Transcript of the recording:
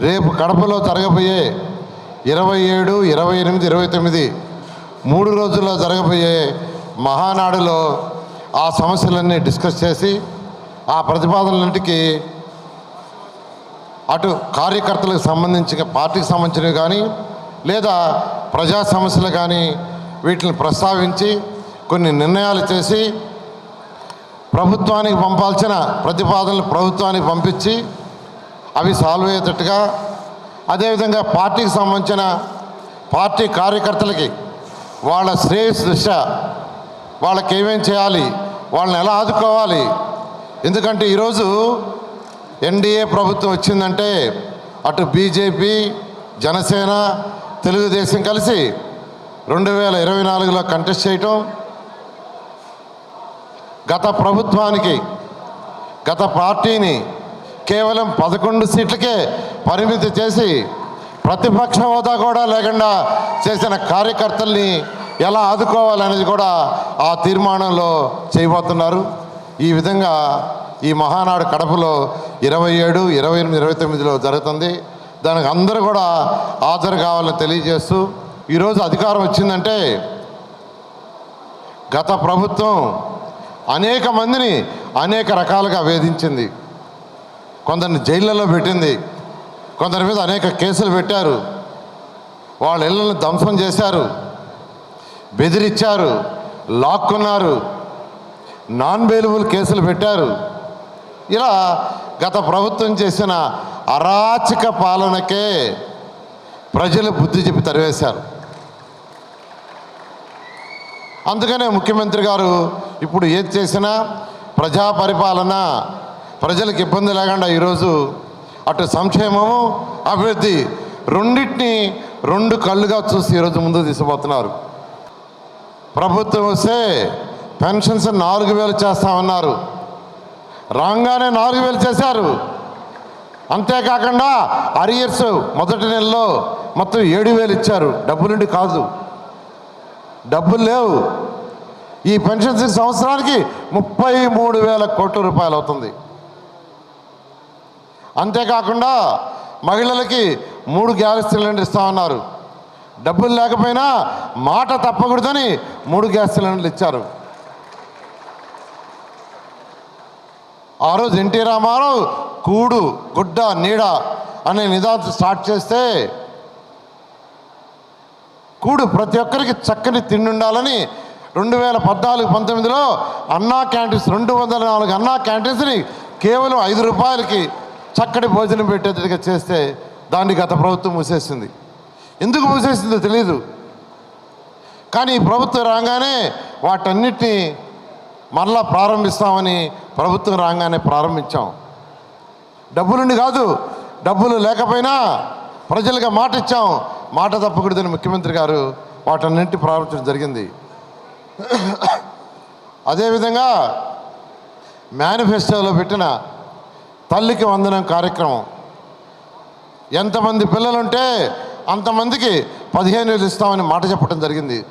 రేపు కడపలో జరగబోయే ఇరవై ఏడు ఇరవై ఎనిమిది ఇరవై తొమ్మిది మూడు రోజుల్లో జరగబోయే మహానాడులో ఆ సమస్యలన్నీ డిస్కస్ చేసి ఆ ప్రతిపాదనలన్నింటికి అటు కార్యకర్తలకు సంబంధించిన పార్టీకి సంబంధించినవి కానీ లేదా ప్రజా సమస్యలు కానీ వీటిని ప్రస్తావించి కొన్ని నిర్ణయాలు చేసి ప్రభుత్వానికి పంపాల్సిన ప్రతిపాదనలు ప్రభుత్వానికి పంపించి అవి సాల్వ్ అయ్యేటట్టుగా అదేవిధంగా పార్టీకి సంబంధించిన పార్టీ కార్యకర్తలకి వాళ్ళ శ్రేయస్ దృష్ట్యా వాళ్ళకి ఏమేం చేయాలి వాళ్ళని ఎలా ఆదుకోవాలి. ఎందుకంటే ఈరోజు ఎన్డీఏ ప్రభుత్వం వచ్చిందంటే అటు బీజేపీ జనసేన తెలుగుదేశం కలిసి రెండు వేల ఇరవై నాలుగులో కంటెస్ట్ చేయటం గత ప్రభుత్వానికి గత పార్టీని కేవలం పదకొండు సీట్లకే పరిమితి చేసి ప్రతిపక్ష హోదా కూడా లేకుండా చేసిన కార్యకర్తల్ని ఎలా ఆదుకోవాలనేది కూడా ఆ తీర్మానంలో చేయబోతున్నారు. ఈ విధంగా ఈ మహానాడు కడపలో ఇరవై ఏడు ఇరవై ఎనిమిది ఇరవై తొమ్మిదిలో జరుగుతుంది. దానికి అందరూ కూడా హాజరు కావాలని తెలియజేస్తూ ఈరోజు అధికారం వచ్చిందంటే గత ప్రభుత్వం అనేక మందిని అనేక రకాలుగా వేధించింది. కొందరిని జైళ్ళలో పెట్టింది. కొందరి మీద అనేక కేసులు పెట్టారు. వాళ్ళ ఇళ్ళని ధ్వంసం చేశారు. బెదిరించారు. లాక్కున్నారు. నాన్ బెయిలబుల్ కేసులు పెట్టారు. ఇలా గత ప్రభుత్వం చేసిన అరాచక పాలనకే ప్రజలు బుద్ధి చెప్పి తరివేశారు. అందుకనే ముఖ్యమంత్రి గారు ఇప్పుడు ఏది చేసినా ప్రజా పరిపాలన ప్రజలకు ఇబ్బంది లేకుండా ఈరోజు అటు సంక్షేమము అభివృద్ధి రెండింటిని రెండు కళ్ళుగా చూసి ఈరోజు ముందు తీసుకుపోతున్నారు. ప్రభుత్వం వస్తే పెన్షన్స్ నాలుగు వేలు చేస్తామన్నారు. రాగానే నాలుగు వేలు చేశారు. అంతేకాకుండా అరియర్స్ మొదటి నెలలో మొత్తం ఏడు వేలు ఇచ్చారు. డబ్బులుండి కాదు. డబ్బులు లేవు. ఈ పెన్షన్స్ సంవత్సరానికి ముప్పై మూడు వేల కోట్ల రూపాయలు అవుతుంది. అంతేకాకుండా మహిళలకి మూడు గ్యాస్ సిలిండర్ ఇస్తామన్నారు డబ్బులు లేకపోయినా మాట తప్పకూడదని మూడు గ్యాస్ సిలిండర్లు ఇచ్చారు. ఆ రోజు ఎన్టీ రామారావు కూడు గుడ్డ నీడ అనే నిదానం స్టార్ట్ చేస్తే కూడు ప్రతి ఒక్కరికి చక్కని తిండి ఉండాలని రెండు వేల పద్నాలుగు పంతొమ్మిదిలో అన్నా క్యాంటీన్స్ రెండు వందల నాలుగు అన్నా క్యాంటీన్స్ని కేవలం ఐదు రూపాయలకి చక్కటి భోజనం పెట్టేట్టుగా చేస్తే దాన్ని గత ప్రభుత్వం మూసేసింది. ఎందుకు మూసేసిందో తెలియదు కానీ ఈ ప్రభుత్వం రాగానే వాటన్నిటినీ మరలా ప్రారంభిస్తామని ప్రభుత్వం రాగానే ప్రారంభించాం. డబ్బులుండి కాదు డబ్బులు లేకపోయినా ప్రజలుగా మాట ఇచ్చాం మాట తప్పకూడదని ముఖ్యమంత్రి గారు వాటన్నింటి ప్రారంభించడం జరిగింది. అదేవిధంగా మేనిఫెస్టోలో పెట్టిన తల్లికి వందనం కార్యక్రమం. ఎంతమంది పిల్లలుంటే అంతమందికి పదిహేను వేలు ఇస్తామని మాట చెప్పడం జరిగింది.